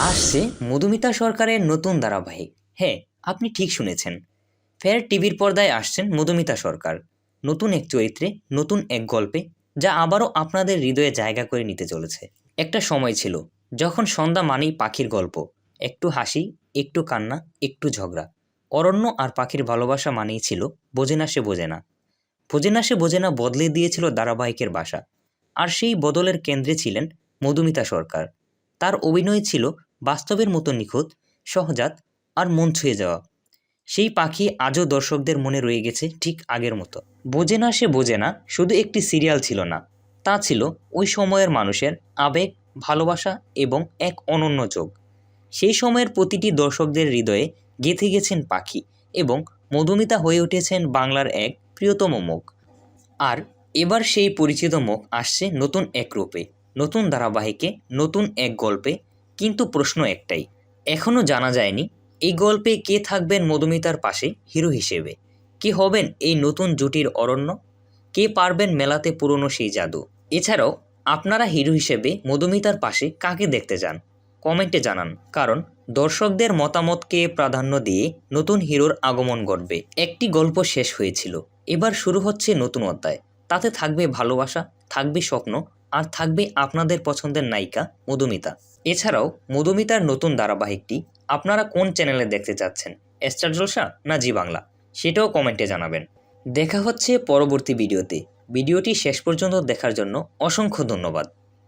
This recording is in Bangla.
আসছে মধুমিতা সরকারের নতুন ধারাবাহিক। হ্যাঁ আপনি ঠিক শুনেছেন। ফের টিভির পর্দায় আসছেন মধুমিতা সরকার। নতুন এক চরিত্রে, নতুন এক গল্পে, যা আবারও আপনাদের হৃদয়ে জায়গা করে নিতে চলেছে। একটা সময় ছিল, যখন সন্ধ্যা মানেই পাখির গল্প। একটু হাসি, একটু কান্না, একটু ঝগড়া। অরণ্য আর পাখির ভালোবাসা মানেই ছিল, বোঝে না সে বোঝে না। বোঝে না সে বোঝে না বদলে দিয়েছিল ধারাবাহিকের বাসা। আর সেই বদলের কেন্দ্রে ছিলেন মধুমিতা সরকার। তার অভিনয় ছিল বাস্তবের মতো নিখুঁত, সহজাত আর মন ছুঁয়ে যাওয়া। সেই পাখি আজও দর্শকদের মনে রয়ে গেছে ঠিক আগের মতো। বোঝে না সে বোঝে না, শুধু একটি সিরিয়াল ছিল না। তা ছিল ওই সময়ের মানুষের আবেগ, ভালোবাসা এবং এক অনন্য যোগ সেই সময়ের প্রতিটি দর্শকদের হৃদয়ে গেঁথে গেছেন পাখি এবং মধুমিতা হয়ে উঠেছেন বাংলার এক প্রিয়তম মুখ। আর এবার সেই পরিচিত মুখ আসছে নতুন এক রূপে, নতুন ধারাবাহিকে নতুন এক গল্পে কিন্তু প্রশ্ন একটাই এখনও জানা যায়নি এই গল্পে কে থাকবেন মধুমিতার পাশে হিরো হিসেবে? কে হবেন এই নতুন জুটির অরণ্য? কে পারবেন মেলাতে পুরনো সেই জাদু? এছাড়াও, আপনারা হিরো হিসেবে মধুমিতার পাশে কাকে দেখতে চান? কমেন্টে জানান, কারণ দর্শকদের মতামতকে প্রাধান্য দিয়ে নতুন হিরোর আগমন ঘটবে। একটি গল্প শেষ হয়েছিল। এবার শুরু হচ্ছে নতুন অধ্যায়। তাতে থাকবে ভালোবাসা, থাকবে স্বপ্ন আর থাকবে আপনাদের পছন্দের নায়িকা মধুমিতা। এছাড়াও মধুমিতার নতুন ধারাবাহিকটি আপনারা কোন চ্যানেলে দেখতে চাচ্ছেন, স্টার জলসা না জি বাংলা? সেটাও কমেন্টে জানাবেন। দেখা হচ্ছে পরবর্তী ভিডিওতে। ভিডিওটি শেষ পর্যন্ত দেখার জন্য অসংখ্য ধন্যবাদ।